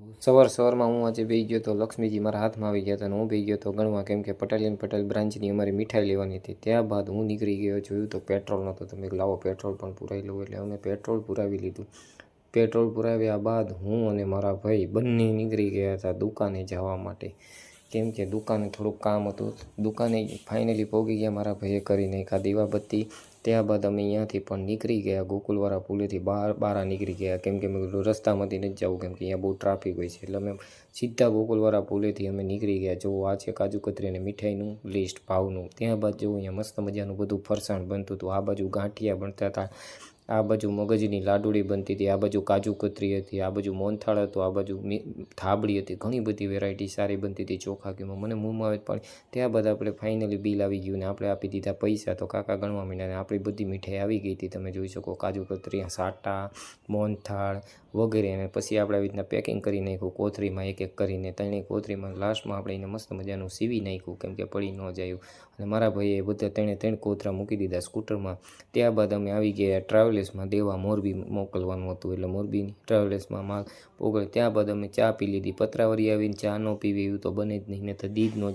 સવાર સવારમાં હું આજે બેસી ગયો તો લક્ષ્મીજી મારા હાથમાં આવી ગયા હતા અને હું બેસી ગયો તો ગણવા કેમ કે પટેલ એન્ડ પટેલ બ્રાન્ચની અમારી મીઠાઈ લેવાની હતી. ત્યારબાદ હું નીકળી ગયો, જોયું તો પેટ્રોલ નહોતો. તમે લાવો, પેટ્રોલ પણ પુરાવી લઉં એટલે અમે પેટ્રોલ પુરાવી લીધું. પેટ્રોલ પુરાવ્યા બાદ હું અને મારા ભાઈ બંને નીકળી ગયા હતા દુકાને જવા માટે. કેમ કે દુકાને થોડુંક કામ હતું. દુકાને ફાઇનલી પહોંચી ગયા મારા ભાઈએ કરી નાખ્યા દીવાબત્તી, ત્યારબાદ અમે અહીંયાથી પણ નીકળી ગયા. ગોકુલવાળા પુલેથી બહાર બહાર નીકળી ગયા. કેમ કે મેં રસ્તામાંથી નથી જવું, કેમ કે અહીંયા બહુ ટ્રાફિક હોય છે. એટલે અમે સીધા ગોકુલવાળા પુલેથી અમે નીકળી ગયા. જો આ છે કાજુ કતરી અને મીઠાઈનું લિસ્ટ ભાવનું. ત્યારબાદ જો અહીંયા મસ્ત મજાનું બધું ફરસાણ બનતું હતું. આ બાજુ ગાંઠિયા બનતા હતા. આ બાજુ મગજની લાડુળી બનતી હતી, આ બાજુ કાજુ કતરી હતી, આ બાજુ મોહનથાળ હતું, આ બાજુ થાબડી હતી, ઘણી બધી વેરાયટી સારી બનતી હતી ચોખા ઘીમાં મને મોંમાં આવે પણ ત્યારબાદ આપણે ફાઇનલી બિલ આવી ગયું ને આપણે આપી દીધા પૈસા. તો કાકા ગણવા માંડ્યા ને આપણી બધી મીઠાઈ આવી ગઈ હતી, તમે જોઈ શકો, કાજુ કતરી, સાટા મોહનથાળ વગેરે અને પછી આપણે આવી રીતના પેકિંગ કરી નાખ્યું કોથરીમાં એક એક કરીને ત્રણેય કોથરીમાં લાસ્ટમાં આપણે એને મસ્ત મજાનું સીવી નાખ્યું, કેમ કે પડી ન જાય અને મારા ભાઈએ બધા ત્રણે ત્રણ કોથરા મૂકી દીધા સ્કૂટરમાં ત્યારબાદ અમે આવી ગયા ટ્રાવેલ્સમાં દેવા મોરબી મોકલવાનું હતું. એટલે મોરબીની ટ્રાવેલ્સમાં માલ પોગળ. ત્યારબાદ અમે ચા પી લીધી. પતરાવરી આવીને ચા ન પીવી એવું તો બને જ નહીં ને તો દીજ ન જાય